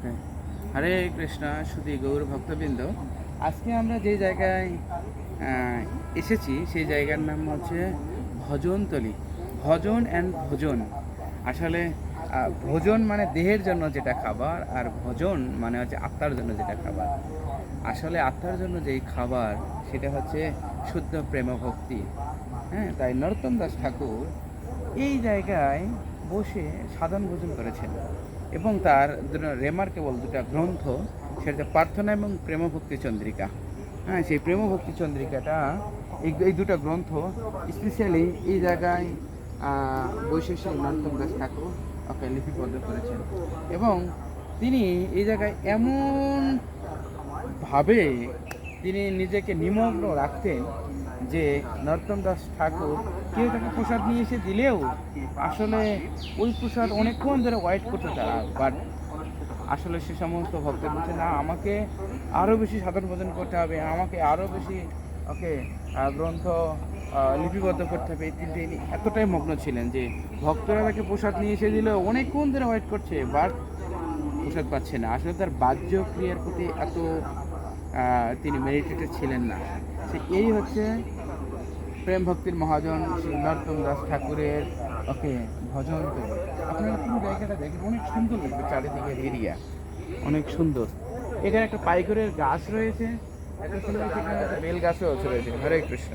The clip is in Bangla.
ওকে হরে কৃষ্ণ শুধু গৌর ভক্তবৃন্দ। আজকে আমরা যে জায়গায় এসেছি, সেই জায়গার নাম হচ্ছে ভজনতলি। ভজন অ্যান্ড ভোজন। আসলে ভোজন মানে দেহের জন্য যেটা খাবার আর ভোজন মানে হচ্ছে আত্মার জন্য যেটা খাবার। আসলে আত্মার জন্য যেই খাবার, সেটা হচ্ছে শুদ্ধ প্রেম ভক্তি হ্যাঁ তাই নরোত্তম দাস ঠাকুর এই জায়গায় বসে সাধন ভোজন করেছেন। এবং তার রেমার্কেবল দুটা গ্রন্থ, সেটা প্রার্থনা এবং প্রেমভক্তি চন্দ্রিকা। হ্যাঁ সেই প্রেমভক্তি চন্দ্রিকাটা, এই এই দুটো গ্রন্থ স্পেশালি এই জায়গায় বসে নরোত্তম দাস ঠাকুর ওকে লিপিবদ্ধ করেছেন। এবং তিনি এই জায়গায় এমন ভাবে তিনি নিজেকে নিমগ্ন রাখতেন যে নরোত্তম দাস ঠাকুর, কেউ তাকে প্রসাদ নিয়ে এসে দিলেও আসলে ওই প্রসাদ অনেকক্ষণ ধরে ওয়েট করতে তারা বাট আসলে সে সমস্ত ভক্ত বলছে, না, আমাকে আরও বেশি সাধন ভোজন করতে হবে, আমাকে আরও বেশি, ওকে গ্রন্থ লিপিবদ্ধ করতে হবে। এই তিনটে এতটাই মগ্ন ছিলেন যে ভক্তরা তাকে প্রসাদ নিয়ে এসে দিলেও অনেকক্ষণ ধরে ওয়েট করছে বাট প্রসাদ পাচ্ছে না। আসলে তার বাহ্য ক্রিয়ার প্রতি এত তিনি মেডিটেটেড ছিলেন না। এই হচ্ছে প্রেম ভক্তির মহাজন সিদ্ধার্থম দাস ঠাকুরের, ওকে, ভজন আপনারা পুরো জায়গাটা দেখেন, অনেক সুন্দর লাগবে চারিদিকের এরিয়া অনেক সুন্দর। এখানে একটা পাইকরের গাছ রয়েছে। একটা একটা বেল গাছও রয়েছে। হরে কৃষ্ণ।